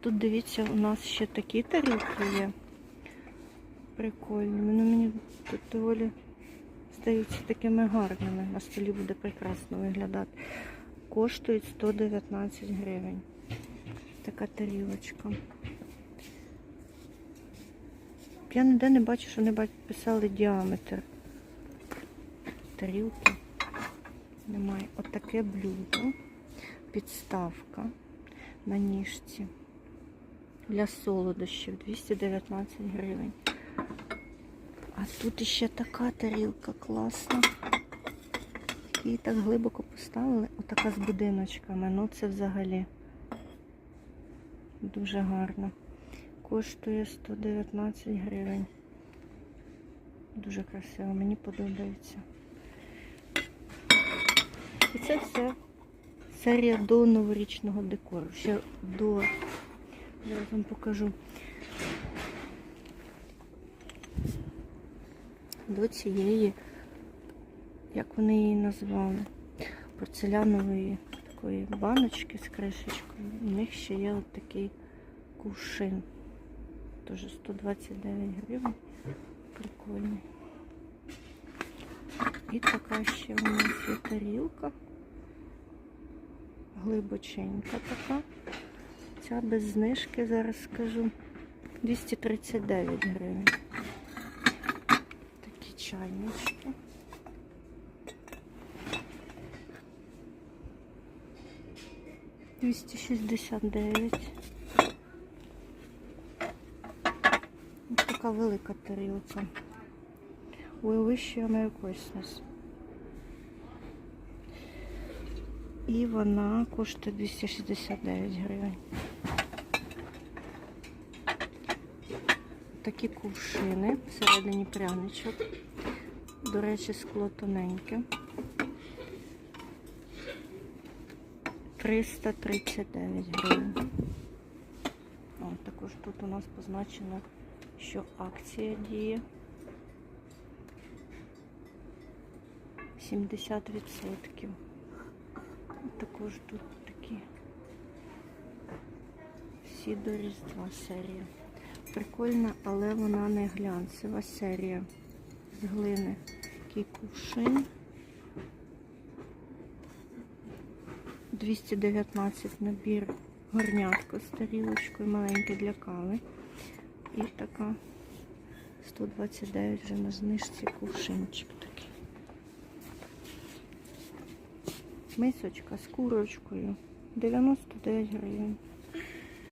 Тут дивіться, у нас ще такі тарілки є. Прикольні. Ну, мені тут доволі стаються такими гарними. На столі буде прекрасно виглядати. Коштують 119 гривень. Така тарілочка. Я ніде не бачу, що не писали діаметр тарілки. Немає. Отаке блюдо. Підставка на ніжці. Для солодощів 219 гривень. А тут іще така тарілка класна. Її так глибоко поставили. Отака з будиночками. Ну це взагалі дуже гарно. Коштує 119 гривень. Дуже красиво, мені подобається. І це все серія до новорічного декору. Ще до зараз вам покажу. До цієї, як вони її назвали, порцелянової такої баночки з кришечкою. У них ще є от такий кувшин. Теж 129 гривень. Прикольний. І така ще у нас є тарілка. Глибоченька така. Ця без знижки, зараз скажу. 239 гривень. Такі чайнички. Двісті шістдесят дев'ять. Ось така велика тарілка. We wish you a. І вона коштує 269 гривень. Такі кувшини, всередині пряничок. До речі, скло тоненьке. 339 гривень. О, також тут у нас позначено, що акція діє. 70%. Також тут такі всі до Різдва серія. Прикольна, але вона не глянцева серія з глини. Такий кувшин. 219 набір горнятка з тарілочкою, маленький для кави. І така 129 вже на знижці кувшинчик такий. Мисочка з курочкою 99 гривень.